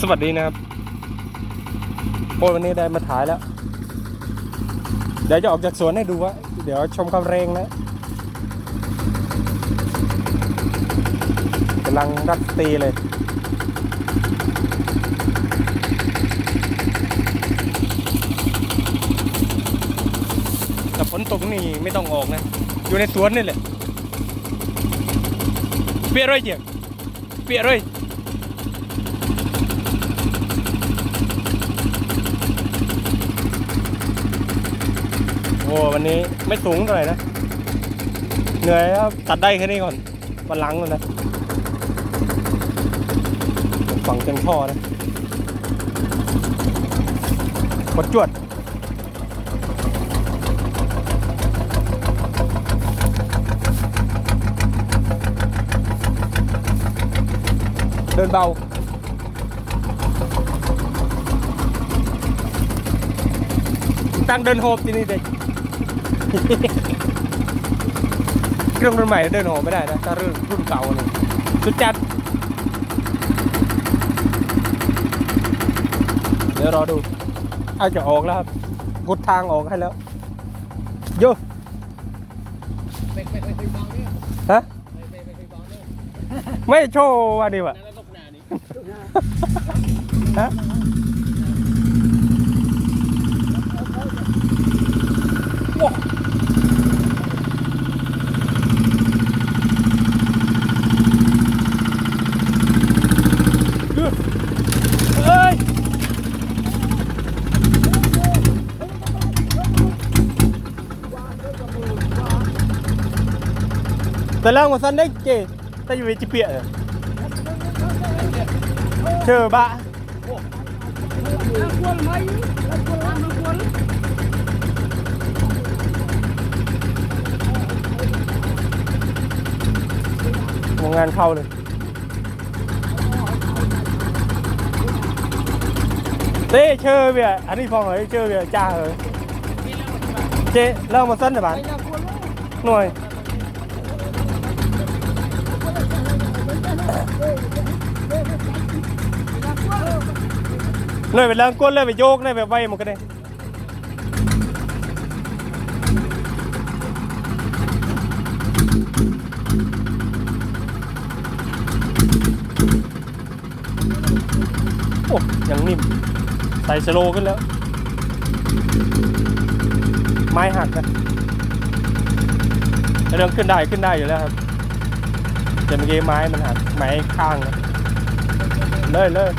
สวัสดีนะครับโอ้วันนี้ได้มาถ่ายแล้ว เดี๋ยวจะออกจากสวนให้ดูว่า เดี๋ยวชมความเรงนะกำลังรัดตีเลยแต่ฝนตกนี่ไม่ต้องออกนะ อยู่ในสวนนี่แหละเปียร้อยเจียงเปียร้อย โอ้วันนี้ไม่สูงเท่าไหร่นะ เหนื่อยครับ ตัดได้แค่นี้ก่อนวันหลังเลยนะฝั่งเต็มท่อนะกดจวดเดินเบาตั้งเดินโฮมที่นี่ เด็กเครื่องรุ่นใหม่เดินโฮมไม่ได้นะถ้ารุ่นรุ่นเก่าเนี่ยสุดจัด เดี๋ยวรอดูอาจจะออกแล้วครับกดทางออกให้แล้วโยไปไปไปไปฟังเนี่ยฮะไปไปไปไปฟังเนี่ยไม่โชว์ว่าดีวะนั่นแล้วลบหน้านี่ฮะ แต่แล้วมาสันได้เจแต่อยู่ในจิเปียเหรอเจอบะโรงงานเข้าเลย เต้เชื่อเบียอันนี้ฟองเหรอเชื่อเบียจ้าเหรอเจ๊เล่ามาสั้นหน่อยบ้านหน่วยห น่อยไปเล่างก้นเลยไปโยกเลยไปไว้หมดกันเลยโอ้ยังนิ่มใส่สโลขึ้นแล้ว ไม้หักนะเรื่องขึ้นได้ขึ้นได้อยู่แล้วครับแต่เมื่อกี้ไม้มันหักไม้ข้างนะเลยเลย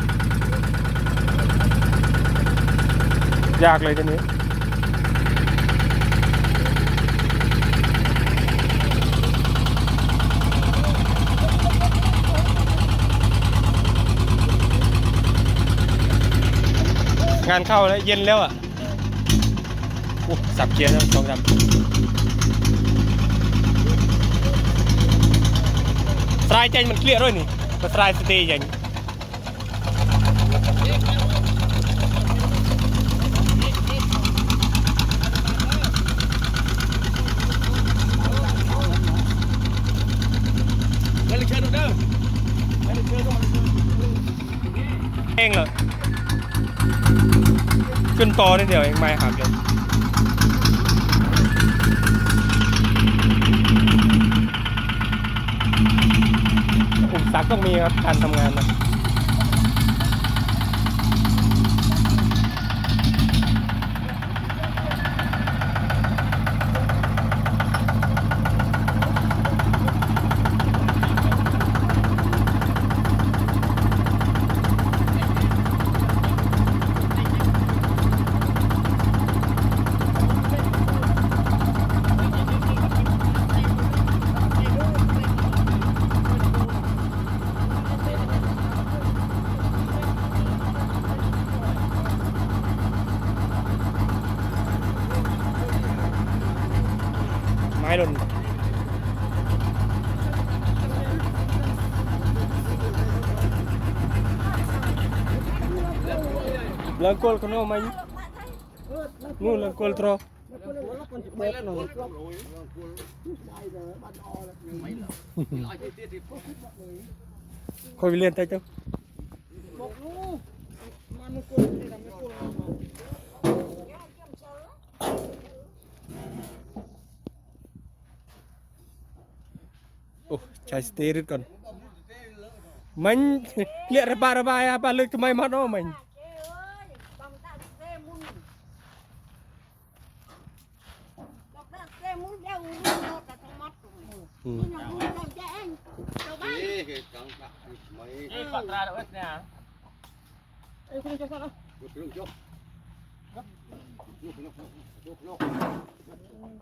ยากเลยทีนี้งานเข้าแล้วเย็นแล้วอะอู้สับเกียร์แล้วสองสามสไลด์ใจมันเคลียร์ด้วยนี่มันสไลด์สเตย์อย่างไม่ได้เชิญเด้อไปเลยเชิญดูมันเองเหรอขึ้นต่อนิดเดียวเองไม่หักเลยอุปสรรคต้องมีครับการทำงานนะ ไม้หล่นลางกอลคนเอามาอยู่นู่นลางกอลทรอคอยไปเรียนแต่เจ้า ใช้สเตอร์ก่อนมันเรียกระบายระบายอะปลาลึกทำไมมันโอ้มัน Chế ơi, bằng ta xe mun. Bằng ta xe mun đeo mun nó cả trong mắt của mình. อืม